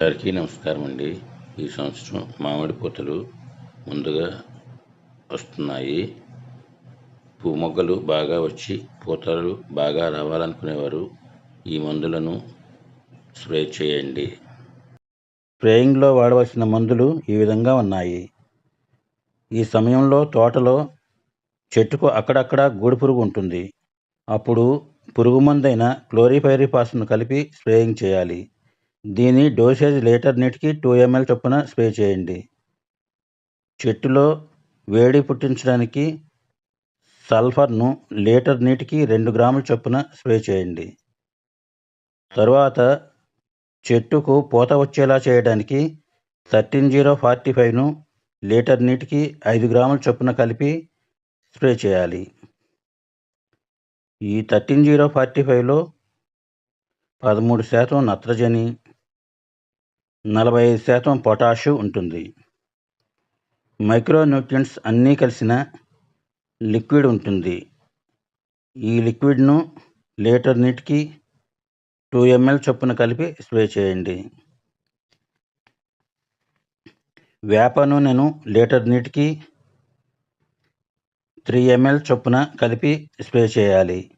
అందరికీ నమస్కారం అండి ఈ సంవత్సరం మామిడి పూతలు ముందుగా వస్తున్నాయి. పువ్వు మొగ్గలు బాగా వచ్చి పూతలు బాగా రావాలనుకునేవారు ఈ మందులను స్ప్రే చేయండి. స్ప్రేయింగ్లో వాడవలసిన మందులు ఈ విధంగా ఉన్నాయి. ఈ సమయంలో తోటలో చెట్టుకు అక్కడక్కడ గూడు పురుగు ఉంటుంది. అప్పుడు పురుగు మందైన క్లోరిఫైరిపాస్ను కలిపి స్ప్రేయింగ్ చేయాలి. దీని డోసేజ్ లీటర్ నీటికి టూ ఎంఎల్ చొప్పున స్ప్రే చేయండి. చెట్టులో వేడి పుట్టించడానికి సల్ఫర్ను లీటర్ నీటికి రెండు గ్రాముల చొప్పున స్ప్రే చేయండి. తరువాత చెట్టుకు పూత వచ్చేలా చేయడానికి థర్టీన్ జీరో ఫార్టీ ఫైవ్ను లీటర్ నీటికి ఐదు గ్రాముల చొప్పున కలిపి స్ప్రే చేయాలి. ఈ థర్టీన్ జీరో ఫార్టీ ఫైవ్లో పదమూడు శాతం నత్రజని నలభై ఐదు శాతం పొటాషు ఉంటుంది. మైక్రోన్యూట్రియంట్స్ అన్నీ కలిసిన లిక్విడ్ ఉంటుంది. ఈ లిక్విడ్ను లీటర్ నీటికి టూ ఎంఎల్ చొప్పున కలిపి స్ప్రే చేయండి. వేప నూనెను లీటర్ నీటికి త్రీ ఎంఎల్ చొప్పున కలిపి స్ప్రే చేయాలి.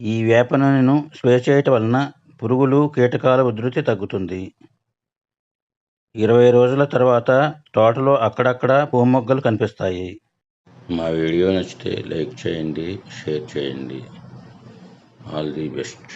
ఈ వేప నూనెను స్ప్రే చేయటం వలన పురుగులు కీటకాల ఉధృతి తగ్గుతుంది. ఇరవై రోజుల తర్వాత తోటలో అక్కడక్కడ పూమొగ్గలు మొగ్గలు కనిపిస్తాయి. మా వీడియో నచ్చితే లైక్ చేయండి షేర్ చేయండి. All the best.